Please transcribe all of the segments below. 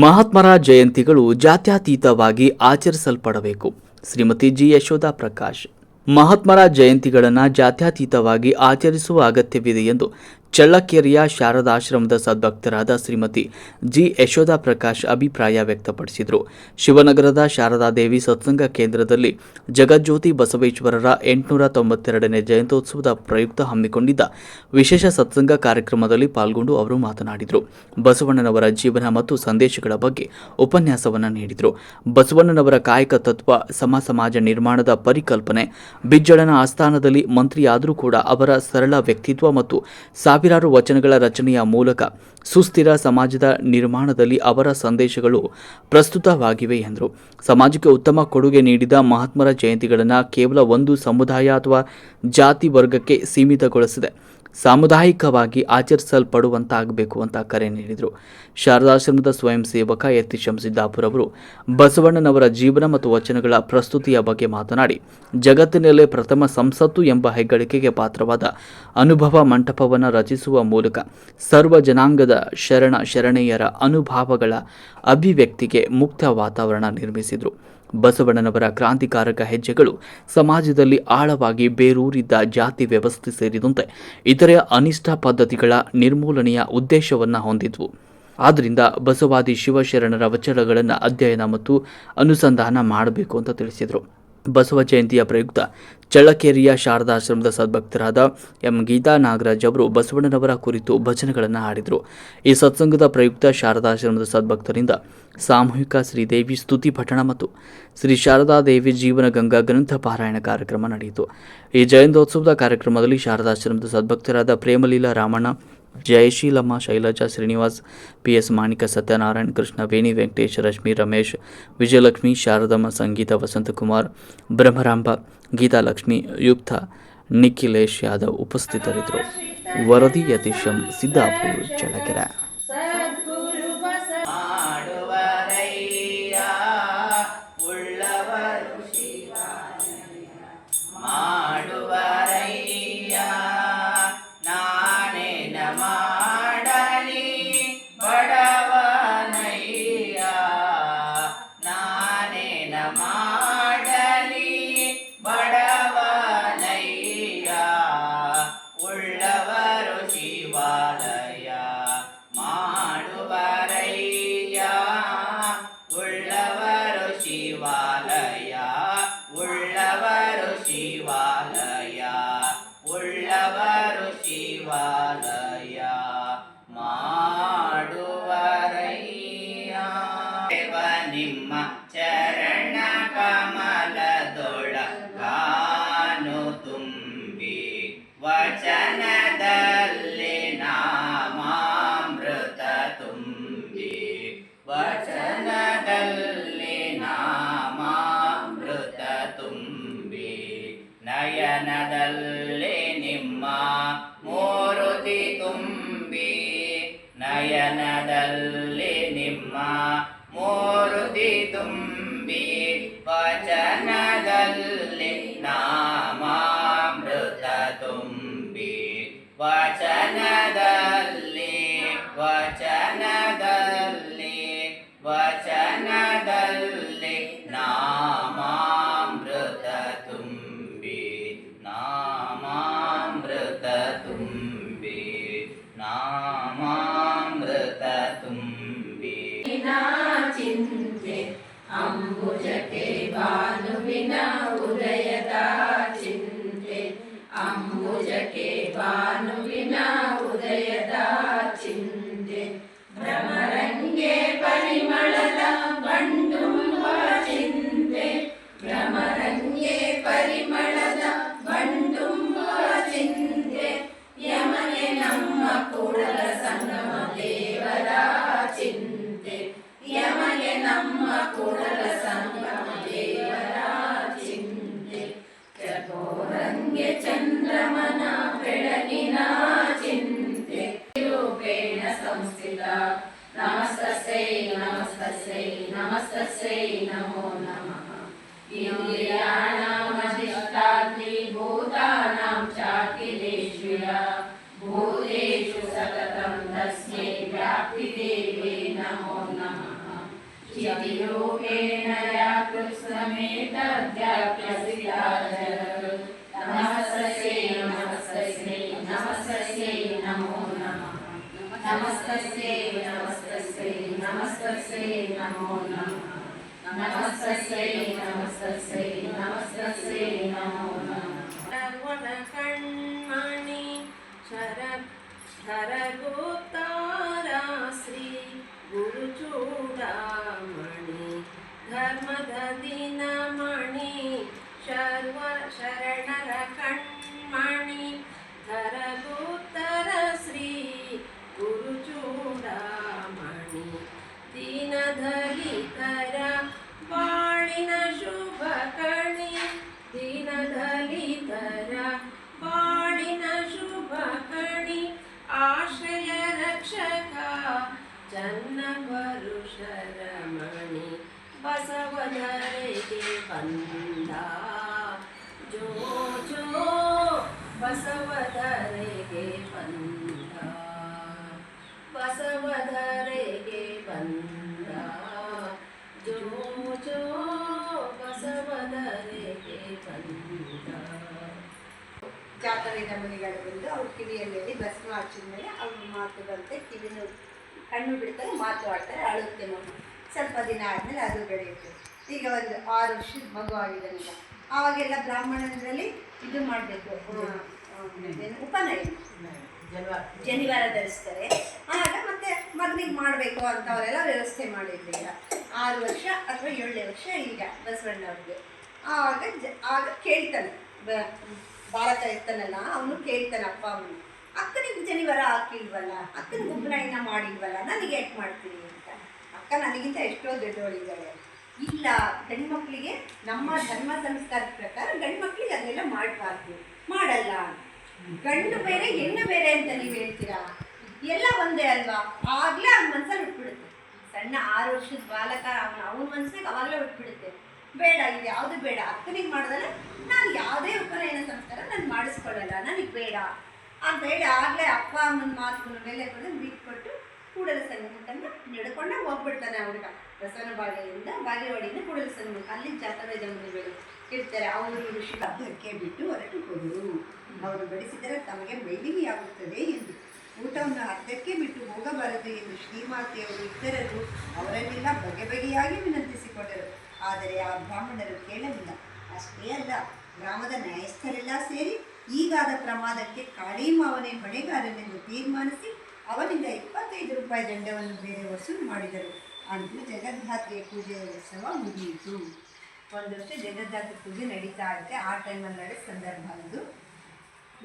ಮಹಾತ್ಮರ ಜಯಂತಿಗಳು ಜಾತ್ಯತೀತವಾಗಿ ಆಚರಿಸಲ್ಪಡಬೇಕು. ಶ್ರೀಮತಿ ಜಿ. ಯಶೋಧ ಪ್ರಕಾಶ್. ಮಹಾತ್ಮರ ಜಯಂತಿಗಳನ್ನು ಜಾತ್ಯತೀತವಾಗಿ ಆಚರಿಸುವ ಅಗತ್ಯವಿದೆ ಎಂದು ಚಳ್ಳಕೆರೆಯ ಶಾರದಾಶ್ರಮದ ಸದ್ಭಕ್ತರಾದ ಶ್ರೀಮತಿ ಜಿ. ಯಶೋಧ ಪ್ರಕಾಶ್ ಅಭಿಪ್ರಾಯ ವ್ಯಕ್ತಪಡಿಸಿದರು. ಶಿವನಗರದ ಶಾರದಾದೇವಿ ಸತ್ಸಂಗ ಕೇಂದ್ರದಲ್ಲಿ ಜಗಜ್ಯೋತಿ ಬಸವೇಶ್ವರರ ಎಂಟುನೂರ ತೊಂಬತ್ತೆರಡನೇ ಜಯಂತ್ಯೋತ್ಸವದ ಪ್ರಯುಕ್ತ ಹಮ್ಮಿಕೊಂಡಿದ್ದ ವಿಶೇಷ ಸತ್ಸಂಗ ಕಾರ್ಯಕ್ರಮದಲ್ಲಿ ಪಾಲ್ಗೊಂಡು ಅವರು ಮಾತನಾಡಿದರು. ಬಸವಣ್ಣನವರ ಜೀವನ ಮತ್ತು ಸಂದೇಶಗಳ ಬಗ್ಗೆ ಉಪನ್ಯಾಸವನ್ನು ನೀಡಿದರು. ಬಸವಣ್ಣನವರ ಕಾಯಕ ತತ್ವ ಸಮ ಸಮಾಜ ನಿರ್ಮಾಣದ ಪರಿಕಲ್ಪನೆ, ಬಿಜ್ಜಳನ ಆಸ್ಥಾನದಲ್ಲಿ ಮಂತ್ರಿಯಾದರೂ ಕೂಡ ಅವರ ಸರಳ ವ್ಯಕ್ತಿತ್ವ ಮತ್ತು ಸಾವಿರಾರು ವಚನಗಳ ರಚನೆಯ ಮೂಲಕ ಸುಸ್ಥಿರ ಸಮಾಜದ ನಿರ್ಮಾಣದಲ್ಲಿ ಅವರ ಸಂದೇಶಗಳು ಪ್ರಸ್ತುತವಾಗಿವೆ ಎಂದರು. ಸಮಾಜಕ್ಕೆ ಉತ್ತಮ ಕೊಡುಗೆ ನೀಡಿದ ಮಹಾತ್ಮರ ಜಯಂತಿಗಳನ್ನು ಕೇವಲ ಒಂದು ಸಮುದಾಯ ಅಥವಾ ಜಾತಿ ವರ್ಗಕ್ಕೆ ಸೀಮಿತಗೊಳಿಸಿದೆ. ಸಾಮುದಾಯಿಕವಾಗಿ ಆಚರಿಸಲ್ಪಡುವಂತಾಗಬೇಕು ಅಂತ ಕರೆ ನೀಡಿದರು. ಶಾರದಾಶ್ರಮದ ಸ್ವಯಂ ಸೇವಕ ಎತ್ತಿ ಶಂಸಿದ್ದಾಪುರ್ ಅವರು ಬಸವಣ್ಣನವರ ಜೀವನ ಮತ್ತು ವಚನಗಳ ಪ್ರಸ್ತುತಿಯ ಬಗ್ಗೆ ಮಾತನಾಡಿ, ಜಗತ್ತಿನಲ್ಲೇ ಪ್ರಥಮ ಸಂಸತ್ತು ಎಂಬ ಹೆಗ್ಗಳಿಕೆಗೆ ಪಾತ್ರವಾದ ಅನುಭವ ಮಂಟಪವನ್ನು ರಚಿಸುವ ಮೂಲಕ ಸರ್ವ ಜನಾಂಗದ ಶರಣ ಶರಣೆಯರ ಅನುಭವಗಳ ಅಭಿವ್ಯಕ್ತಿಗೆ ಮುಕ್ತ ವಾತಾವರಣ ನಿರ್ಮಿಸಿದರು. ಬಸವಣ್ಣನವರ ಕ್ರಾಂತಿಕಾರಕ ಹೆಜ್ಜೆಗಳು ಸಮಾಜದಲ್ಲಿ ಆಳವಾಗಿ ಬೇರೂರಿದ್ದ ಜಾತಿ ವ್ಯವಸ್ಥೆ ಸೇರಿದಂತೆ ಇತರೆ ಅನಿಷ್ಟ ಪದ್ಧತಿಗಳ ನಿರ್ಮೂಲನೆಯ ಉದ್ದೇಶವನ್ನು ಹೊಂದಿದ್ವು. ಆದ್ದರಿಂದ ಬಸವಾದಿ ಶಿವಶರಣರ ವಚನಗಳನ್ನು ಅಧ್ಯಯನ ಮತ್ತು ಅನುಸಂಧಾನ ಮಾಡಬೇಕು ಅಂತ ತಿಳಿಸಿದರು. ಬಸವ ಜಯಂತಿಯ ಪ್ರಯುಕ್ತ ಚಳ್ಳಕೆರೆಯ ಶಾರದಾಶ್ರಮದ ಸದ್ಭಕ್ತರಾದ ಎಂ ಗೀತಾ ನಾಗರಾಜ್ ಅವರು ಬಸವಣ್ಣನವರ ಕುರಿತು ಭಜನೆಗಳನ್ನು ಹಾಡಿದರು. ಈ ಸತ್ಸಂಗದ ಪ್ರಯುಕ್ತ ಶಾರದಾಶ್ರಮದ ಸದ್ಭಕ್ತರಿಂದ ಸಾಮೂಹಿಕ ಶ್ರೀದೇವಿ ಸ್ತುತಿ ಪಠಣ ಮತ್ತು ಶ್ರೀ ಶಾರದಾದೇವಿ ಜೀವನ ಗಂಗಾ ಗ್ರಂಥ ಪಾರಾಯಣ ಕಾರ್ಯಕ್ರಮ ನಡೆಯಿತು. ಈ ಜಯಂತೋತ್ಸವದ ಕಾರ್ಯಕ್ರಮದಲ್ಲಿ ಶಾರದಾಶ್ರಮದ ಸದ್ಭಕ್ತರಾದ ಪ್ರೇಮಲೀಲಾ ರಾಮಣ್ಣ ಜಯಶೀಲಮ್ಮ ಶೈಲಜಾ ಶ್ರೀನಿವಾಸ್ ಪಿ ಎಸ್ ಮಾಣಿಕ ಸತ್ಯನಾರಾಯಣ ಕೃಷ್ಣ, ವೇಣಿ ವೆಂಕಟೇಶ್, ರಶ್ಮಿ ರಮೇಶ್, ವಿಜಯಲಕ್ಷ್ಮಿ, ಶಾರದಮ್ಮ ಸಂಗೀತ, ವಸಂತಕುಮಾರ್, ಬ್ರಹ್ಮರಾಂಬ ಗೀತಾಲಕ್ಷ್ಮಿ ಯುಕ್ತ ನಿಖಿಲೇಶ್ ಯಾದವ್ ಉಪಸ್ಥಿತರಿದ್ದರು. ವರದಿ ಯತೀಶಂ ಸಿದ್ದಾಪುರ್, ಚಳ್ಳಕೆರೆ. ちは。ವಚನದಲ್ಲಿ ನಾಮಾಮೃತ ತುಂಬಿ ವಚನದಲ್ಲಿ ವಚನದಲ್ಲಿ ವಚನದಲ್ಲಿ ನಾಮಾಮೃತ ತುಂಬಿ ನಾಮಾಮೃತ ತುಂಬಿ ನಾಮಾಮೃತ ತುಂಬಿ ಚಿಂತೆ ಅಂಬುಜಕ್ಕೆ स्थिता। नमस्तस्यै नमस्तस्यै नमस्तस्यै नमो नमः। इन्द्रियाणामधिष्ठात्रि भूतानां चाखिलेश्वरा भूतेषु सततं तस्यै व्याप्तिदेवे नमो नमः। चितिरूपेण या कृत्स्नमेतद्या प्रसिदा నమస్తస్యే నమస్తస్యే నమస్తస్యే నమో నమః. నమస్తస్యే నమస్తస్యే నమస్తస్యే నమో నమః. సర్వణ కణ్మణి శరద్ ధర గుప్తార ಚನ್ನ ಶರಮಣಿ ಬಸವಧರೆಗೆ ಬಂದ ಜೋ ಜೋ ಬಸವಧರೆಗೆ ಬಂದ ಬಸವಧರೆಗೆ ಬಂದ ಜೋ ಜೋ ಬಸವಧರೆಗೆ ಬಂದ ಜಾತ್ರೆ ಮುನಿಗಳು ಬಂದು ಅವ್ರ ಕಿವಿಯಲ್ಲಿ ಭಸ್ಮ ಹಚ್ಚಿದ ಮೇಲೆ ಅವ್ರ ಮಾತು ಬಂತೆ ಕಿವಿನ ಕಣ್ಣು ಬಿಡ್ತಾರೆ, ಮಾತು ಆಡ್ತಾರೆ, ಅಳುತ್ತೆ ಮಗು. ಸ್ವಲ್ಪ ದಿನ ಆದಮೇಲೆ ಅದು ಬೆಳೆಯುತ್ತೆ. ಈಗ ಒಂದು ಆರು ವರ್ಷದ ಮಗು ಆಗಿದೆ ಈಗ ಆವಾಗೆಲ್ಲ ಬ್ರಾಹ್ಮಣರಲ್ಲಿ ಇದು ಮಾಡಬೇಕು ಉಪನಯ ಜನಿವಾರ ಧರಿಸ್ತಾರೆ. ಆಗ ಮತ್ತೆ ಮಗನಿಗೆ ಮಾಡಬೇಕು ಅಂತ ಅವರೆಲ್ಲ ವ್ಯವಸ್ಥೆ ಮಾಡಿರ್ಲಿಲ್ಲ. ಆರು ವರ್ಷ ಅಥವಾ ಏಳನೇ ವರ್ಷ ಈಗ ಬಸವಣ್ಣವ್ರಿಗೆ ಆವಾಗ ಜ, ಆಗ ಕೇಳ್ತಾನೆ ಬಾಲಕ ಇರ್ತಾನಲ್ಲ, ಅವನು ಕೇಳ್ತಾನೆ ಅಪ್ಪ ಅಮ್ಮನ ಅಕ್ಕನಿಗೆ ಜನಿವಾರ ಹಾಕಿಲ್ವಲ್ಲ? ಅಕ್ಕನ ಉಪನಯನ ಮಾಡಿಲ್ವಲ್ಲ? ನನಗೆ ಯಾಕೆ ಮಾಡ್ತೀನಿ ಅಂತ. ಅಕ್ಕ ನನಗಿಂತ ಎಷ್ಟೋ ದೊಡ್ಡವಳಿದ್ದಾಳೆ ಇಲ್ಲ, ಗಂಡ್ಮಕ್ಳಿಗೆ ನಮ್ಮ ಧರ್ಮ ಸಂಸ್ಕಾರದ ಪ್ರಕಾರ ಗಂಡ್ಮಕ್ಳಿಗೆ ಅದೆಲ್ಲ ಮಾಡಬಾರ್ದು. ಮಾಡಲ್ಲ. ಗಂಡು ಬೇರೆ, ಹೆಣ್ಣು ಬೇರೆ ಅಂತ ನೀವು ಹೇಳ್ತೀರಾ? ಎಲ್ಲ ಒಂದೇ ಅಲ್ವಾ? ಆಗ್ಲೇ ಅವ್ನ ಮನ್ಸಲ್ಲಿ ಉಟ್ಬಿಡುತ್ತೆ. ಸಣ್ಣ ಆರು ವರ್ಷದ ಬಾಲಕ, ಅವನ ಅವನ ಮನಸ್ಸಿಗೆ ಅವಾಗಲೇ ಉಟ್ಬಿಡುತ್ತೆ. ಬೇಡ, ಇದು ಯಾವುದು ಬೇಡ. ಅಕ್ಕನಿಗೆ ಮಾಡಿದ್ರೆ ನಾನು ಯಾವುದೇ ಉಪನಯನ ಸಂಸ್ಕಾರ ನಾನು ಮಾಡಿಸ್ಕೊಳ್ಳಲ್ಲ. ನನಗೆ ಬೇಡ. ಅಂತ ಹೇಳಿ ಆಗಲೇ ಅಪ್ಪ ಅಮ್ಮನ ಮಾತು ಮೇಲೆ ಬಂದು ಬಿಟ್ಕೊಟ್ಟು ಕೂಡಲ ಸಂಗಮಕ್ಕನ್ನ ನಡ್ಕೊಂಡೇ ಹೋಗ್ಬಿಡ್ತಾನೆ ಹುಡುಗ ಬಸವನ ಬಾಳೆಯಿಂದ ಕೂಡಲ ಸಂಗಮಕ್ಕೆ ಅಲ್ಲಿ ಜಾತವೆ ಮುನಿಗಳು ಇರ್ತಾರೆ ಅವರು ಋಷಿ ಅರ್ಧಕ್ಕೆ ಬಿಟ್ಟು ಹೊರಟು ಹೋದರು. ಅವರು ಬಡಿಸಿದರೆ ತಮಗೆ ಬೇಡಿಕೆಯಾಗುತ್ತದೆ ಎಂದು. ಊಟವನ್ನು ಅರ್ಧಕ್ಕೆ ಬಿಟ್ಟು ಹೋಗಬಾರದು ಎಂದು ಶ್ರೀಮಾತೆಯವರು ಇತರರು ಅವರನ್ನೆಲ್ಲ ಬಗೆ ಬಗೆಯಾಗಿ ವಿನಂತಿಸಿಕೊಂಡರು. ಆದರೆ ಆ ಬ್ರಾಹ್ಮಣರು ಕೇಳಲಿಲ್ಲ. ಅಷ್ಟೇ ಅಲ್ಲ, ಗ್ರಾಮದ ನ್ಯಾಯಸ್ಥರೆಲ್ಲ ಸೇರಿ ಈಗಾದ ಪ್ರಮಾದಕ್ಕೆ ಕಾಳಿಮಾವನೇ ಹೊಣೆಗಾರನೆಂದು ತೀರ್ಮಾನಿಸಿ ಅವನಿಂದ ಇಪ್ಪತ್ತೈದು ರೂಪಾಯಿ ದಂಡವನ್ನು ಬೇರೆ ವಸೂಲು ಮಾಡಿದರು. ಅಂದು ಜಗದ್ಧಾತ್ರಿಯ ಪೂಜೆಯ ಉತ್ಸವ ಮುಗಿಯಿತು. ಒಂದು ವರ್ಷ ಜಗದ್ಧಾತ್ರಿ ಪೂಜೆ ನಡೀತಾ ಇದೆ ಆ ಟೈಮಲ್ಲಿ ನಡೆದ ಸಂದರ್ಭ ಅದು.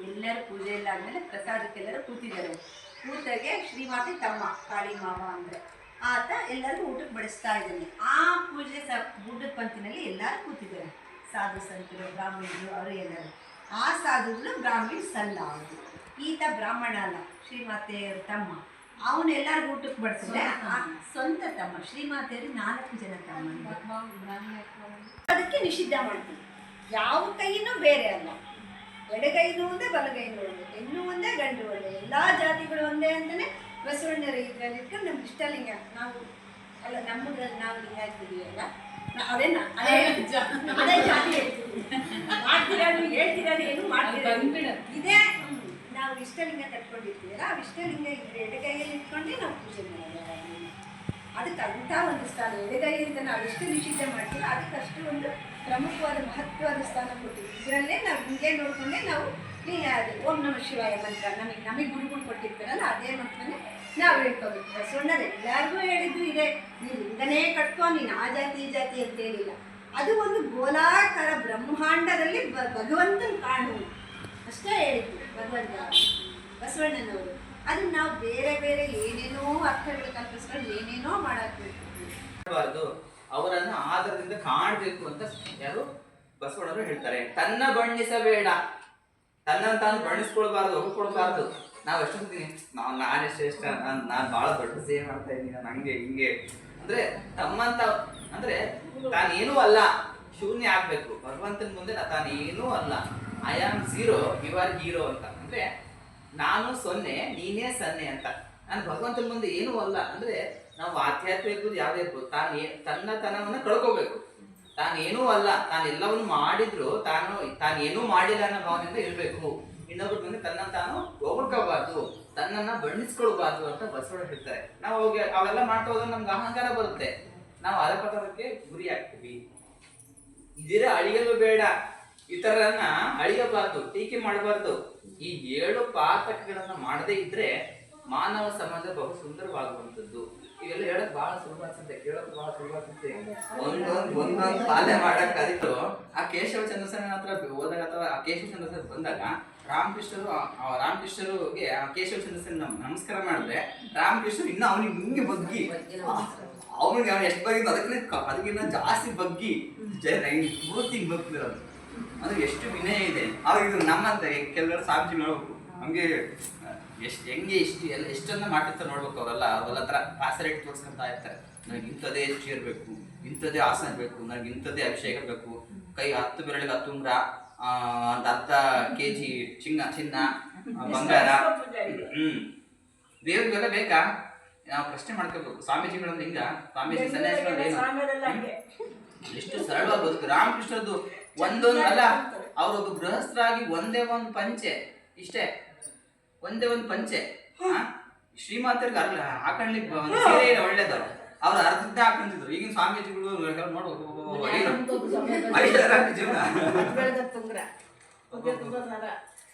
ಎಲ್ಲರೂ ಪೂಜೆ ಎಲ್ಲ ಆದಮೇಲೆ ಪ್ರಸಾದಕ್ಕೆಲ್ಲರೂ ಕೂತಿದ್ದಾರೆ. ಕೂತಾಗೆ ಶ್ರೀಮಾತೆ ತಮ್ಮ ಕಾಳಿ ಮಾವ ಅಂದರೆ. ಆತ ಎಲ್ಲರಿಗೂ ಊಟಕ್ಕೆ ಬಡಿಸ್ತಾ ಇದ್ದಾನೆ. ಆ ಪೂಜೆ ಸ ಊಟದ ಪಂಕ್ತಿನಲ್ಲಿ ಎಲ್ಲರೂ ಕೂತಿದ್ದಾರೆ. ಸಾಧು ಸಂತರು, ಬ್ರಾಹ್ಮಣರು, ಅವರು ಎಲ್ಲರೂ. ಆ ಸಾಧುಗಳು ಬ್ರಾಹ್ಮಣ ಸಲ್ಲ ಅವರು. ಈತ ಬ್ರಾಹ್ಮಣ ಅಲ್ಲ ಶ್ರೀಮಾತೆಯವ್ರ ತಮ್ಮ. ಅವನು ಎಲ್ಲರಿಗೂ ಊಟಕ್ಕೆ ಬಡಿಸಿದ್ರೆ ಆ ಸ್ವಂತ ತಮ್ಮ ಶ್ರೀಮಾತೆಯವರು ನಾಲ್ಕು ಜನ ತಮ್ಮ. ಅದಕ್ಕೆ ನಿಷಿದ್ಧ ಮಾಡ್ತೀವಿ. ಯಾವ ಕೈನೂ ಬೇರೆ ಅಲ್ಲ. ಎಡಗೈನು ಒಂದೇ ಬಲಗೈನು ಒಂದೇ ಹೆಣ್ಣು ಒಂದೇ ಗಂಡು ಒಂದೇ ಎಲ್ಲ ಜಾತಿಗಳು ಒಂದೇ ಅಂತಲೇ ಬಸವಣ್ಣರ ಇದರಲ್ಲಿ ಇಟ್ಕೊಂಡು ನಮ್ಗೆ ಇಷ್ಟಲಿಂಗ. ನಾವು ಅಲ್ಲ ನಮ್ಮದ್ರಲ್ಲಿ ನಾವು ಲಿಂಗ ಹಾಕ್ತೀವಿ ಅದೇನ? ಅದೇ ಅದೇ ಜಾತಿ ಹೇಳ್ತೀವಿ ಮಾಡ್ತೀರಾ ಇದೇ. ನಾವು ಇಷ್ಟಲಿಂಗ ಕಟ್ಕೊಂಡಿರ್ತೀವಲ್ಲ ಆ ಇಷ್ಟಲಿಂಗ ಇದ್ರೆ ಎಡಗೈಯಲ್ಲಿ ಇಟ್ಕೊಂಡೇ ನಾವು ಪೂಜೆ ಮಾಡೋದು. ಅದಕ್ಕೆ ಅಂತ ಒಂದು ಸ್ಥಾನ, ಎಡಗೈಯಿಂದ ನಾವು ಎಷ್ಟು ನಿಷಿದ್ಧ ಮಾಡ್ತೀವಿ ಅದಕ್ಕೆ ಅಷ್ಟು ಒಂದು ಪ್ರಮುಖವಾದ ಮಹತ್ವದ ಸ್ಥಾನ ಕೊಟ್ಟಿದ್ದೀವಿ ಇದರಲ್ಲೇ ನಾವು ಹಿಂಗೆ ನೋಡ್ಕೊಂಡೆ ನಾವು ಓಂ ನಮ ಶಿವಾಯ ಮಂತ್ರ ನಮಗೆ ನಮಗೆ ಗುರುಗಳು ಕೊಟ್ಟಿರ್ತಾರಲ್ಲ, ಅದೇ ಮಂತ್ರನೇ ನಾವು ಹೇಳ್ಕೋಬೇಕು. ಬಸವಣ್ಣರು ಎಲ್ಲರಿಗೂ ಹೇಳಿದ್ದು ಇದೆ. ನೀನು ಲಿಂಗನೇ ಕಟ್ಕೊ, ನೀನು ಆ ಜಾತಿ, ಈ ಜಾತಿ ಅಂತ ಹೇಳಿಲ್ಲ. ಅದು ಒಂದು ಗೋಲಾಕಾರ ಬ್ರಹ್ಮಾಂಡದಲ್ಲಿ ಭಗವಂತನ ಕಾಣು ಅಷ್ಟೇ ಹೇಳಿದ್ರು ಭಗವಂತ. ಬಸವಣ್ಣನವರು. ಅದನ್ನ ನಾವು ಬೇರೆ ಬೇರೆ ಏನೇನೋ ಅರ್ಥಗಳು ಕಲ್ಪಿಸ್ಕೊಂಡು ಏನೇನೋ ಮಾಡಾಕ್ಬೇಕು ಅವರನ್ನ ಆದರದಿಂದ ಕಾಣಬೇಕು ಅಂತ ಯಾರು ಬಸವಣ್ಣರು ಹೇಳ್ತಾರೆ. ತನ್ನ ಬಣ್ಣಿಸಬೇಡ. ತನ್ನ ತಾನು ಬಣ್ಣಿಸ್ಕೊಳ್ಬಾರ್ದು ಹೊಗಳ್ಕೊಳ್ಬಾರ್ದು ನಾವು ಎಷ್ಟೊಂದಿನಿ ನಾವು ನಾನೇ ಶ್ರೇಷ್ಠ, ನಾನು ನಾನು ಬಹಳ ದೊಡ್ಡ ಸೇವೆ ಮಾಡ್ತಾ ಇದ್ದೀನಿ, ನಾನು ಹಂಗೆ, ಹಿಂಗೆ. ಅಂದ್ರೆ ತಮ್ಮಂತ, ಅಂದ್ರೆ ತಾನೇನೂ ಅಲ್ಲ. ಶೂನ್ಯ ಆಗ್ಬೇಕು. ಭಗವಂತನ ಮುಂದೆ ನಾ ತಾನೇನೂ ಅಲ್ಲ. I am zero you are hero ಅಂತ. ಅಂದ್ರೆ ನಾನು ಸೊನ್ನೆ, ನೀನೇ ಸೊನ್ನೆ ಅಂತ. ನಾನು ಭಗವಂತನ ಮುಂದೆ ಏನೂ ಅಲ್ಲ. ಅಂದ್ರೆ ನಾವು ಆಧ್ಯಾತ್ಮ ಇರ್ಬೋದು, ಯಾವುದೇ ಇರ್ಬೋದು. ತಾನು ಏ- ತನ್ನ ತನವನ್ನು ಕಳ್ಕೋಬೇಕು. ತಾನೇನೂ ಅಲ್ಲ. ತಾನು ಎಲ್ಲವನ್ನು ಮಾಡಿದ್ರು, ತಾನು ತಾನೇನೂ ಮಾಡಿಲ್ಲ ಅನ್ನೋ ಭಾವನೆಯಿಂದ ಇರಬೇಕು. ಇನ್ನೊಬ್ಬರ ಮುಂದೆ ತನ್ನ ತಾನು ಹೊಗಳ್ಕೋಬಾರ್ದು ತನ್ನನ್ನ ಬಣ್ಣಿಸ್ಕೊಳ್ಬಾರ್ದು ಅಂತ ಬಸವಣ್ಣ ಹೇಳ್ತಾರೆ. ನಾವು ಹೋಗಿ ಅವೆಲ್ಲ ಮಾಡ್ತಾ ಹೋದ್ರೆ ನಮ್ಗೆ ಅಹಂಕಾರ ಬರುತ್ತೆ. ನಾವು ಅಧಪತನಕ್ಕೆ ಗುರಿ ಆಗ್ತೀವಿ ಇದರ ಅಳಿಯಲು ಬೇಡ. ಇತರರನ್ನ ಅಳಿಯಬಾರದು, ಟೀಕೆ ಮಾಡಬಾರದು. ಈ ಏಳು ಪಾತಕಗಳನ್ನ ಮಾಡದೇ ಇದ್ರೆ ಮಾನವ ಸಮಾಜ ಬಹು ಸುಂದರವಾಗುವಂಥದ್ದು. ಇವೆಲ್ಲ ಹೇಳಕ್ ಬಹಳ ಸುಲಭ ಅನ್ಸುತ್ತೆ ಕೇಳಕ್ ಬಹಳ ಸುಲಭ ಅನ್ಸುತ್ತೆ ಒಂದೊಂದ್ ಒಂದೊಂದ್ ಪಾಲೆ ಮಾಡಕ್ ಕಲಿತು ಆ ಕೇಶವ ಚಂದ್ರಸೇನ ಹತ್ರ ಹೋದಾಗ ಅಥವಾ ಆ ಕೇಶವ ಚಂದ್ರಸೇನ ಬಂದಾಗ ರಾಮಕೃಷ್ಣರು ರಾಮಕೃಷ್ಣರಿಗೆ ಆ ಕೇಶವ ಚಂದ್ರಸೇನ ನಮ್- ನಮಸ್ಕಾರ ಮಾಡಿದ್ರೆ ರಾಮಕೃಷ್ಣರು ಇನ್ನ ಅವನಿಗೆ ಹಿಂಗೆ ಬಗ್ಗಿ. ಅವನಿಗೆ ಅವ್ನು ಎಷ್ಟು ಬಗ್ಗಿದ್ದು ಅದಕ್ಕಿಂತ ಅದಕ್ಕಿಂತ ಜಾಸ್ತಿ ಬಗ್ಗಿ. ಜಯ ಪೂರ್ತಿ ಬಗ್ತಿರೋದು ಅದು ಎಷ್ಟು ವಿನಯ ಇದೆ. ಆದ್ರೆ ಇದು ನಮ್ಮಂತ ಕೆಲವರು ಸಾಕ್ಷಿ ನೋಡ್ಬೇಕು ಹಂಗೆ ಎಷ್ಟು ಹೆಂಗೆ ಎಷ್ಟು ಎಲ್ಲ ಎಷ್ಟನ್ನ ಮಾಡಿರ್ತಾರೆ ನೋಡ್ಬೇಕು ಅವರೆಲ್ಲ. ಅವರೆಲ್ಲ ಹತ್ರ ಪಾಸರೇಟ್ ತೋರಿಸ್ಕೊಂತ ಇರ್ತಾರೆ. ನನಗೆ ಇಂಥದ್ದೇ ಚೇರ್ ಬೇಕು ಇಂಥದ್ದೇ ಆಸನ ಬೇಕು ನನಗೆ ಇಂಥದ್ದೇ ಅಭಿಷೇಕ ಬೇಕು. ಕೈ ಹತ್ತು ಬೆರಳಿಗೆ ಹತ್ತು ಉಂಗ್ರ ಒಂದು ಅರ್ಧ ಕೆ ಜಿ ಚಿನ್ನ ಚಿನ್ನ ಬಂಗಾರ. ಹ್ಮ್. ದೇವ್ರಿಗೆಲ್ಲ ಬೇಕಾ? ನಾವು ಪ್ರಶ್ನೆ ಮಾಡ್ಕೋಬೇಕು. ಸ್ವಾಮೀಜಿಗಳಂದ್ರೆ ಹಿಂಗ? ಸ್ವಾಮೀಜಿ ಸನ್ಯಾಸಿಗಳು? ಎಷ್ಟು ಸರಳವಾಗಿ ಬದುಕು. ರಾಮಕೃಷ್ಣದ್ದು ಒಂದೊಂದು ಅಲ್ಲ ಅವರೊಬ್ಬ ಗೃಹಸ್ಥರಾಗಿ ಒಂದೇ ಒಂದು ಪಂಚೆ ಇಷ್ಟೇ. ಒಂದೇ ಒಂದು ಪಂಚೆ? ಶ್ರೀಮಾತರಿಗೆ ಅಲ್ಲ ಹಾಕೊಂಡ್ಲಿಕ್ಕೆ ಒಂದು ಸೀರೆ ಇಲ್ಲ ಒಳ್ಳೇದವ್ರು ಅವ್ರು ಅರ್ಧದ್ದೇ ಹಾಕೊಂತಿದ್ರು. ಈಗಿನ ಸ್ವಾಮೀಜಿಗಳು ನೋಡ್ಬೇಕು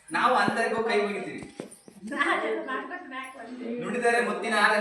ನಾವು ಅಂತರಿಗೂ ಕೈ ಮುಗಿತೀವಿ. ನುಡಿದರೆ ಮುತ್ತಿನ ಎಲ್ಲ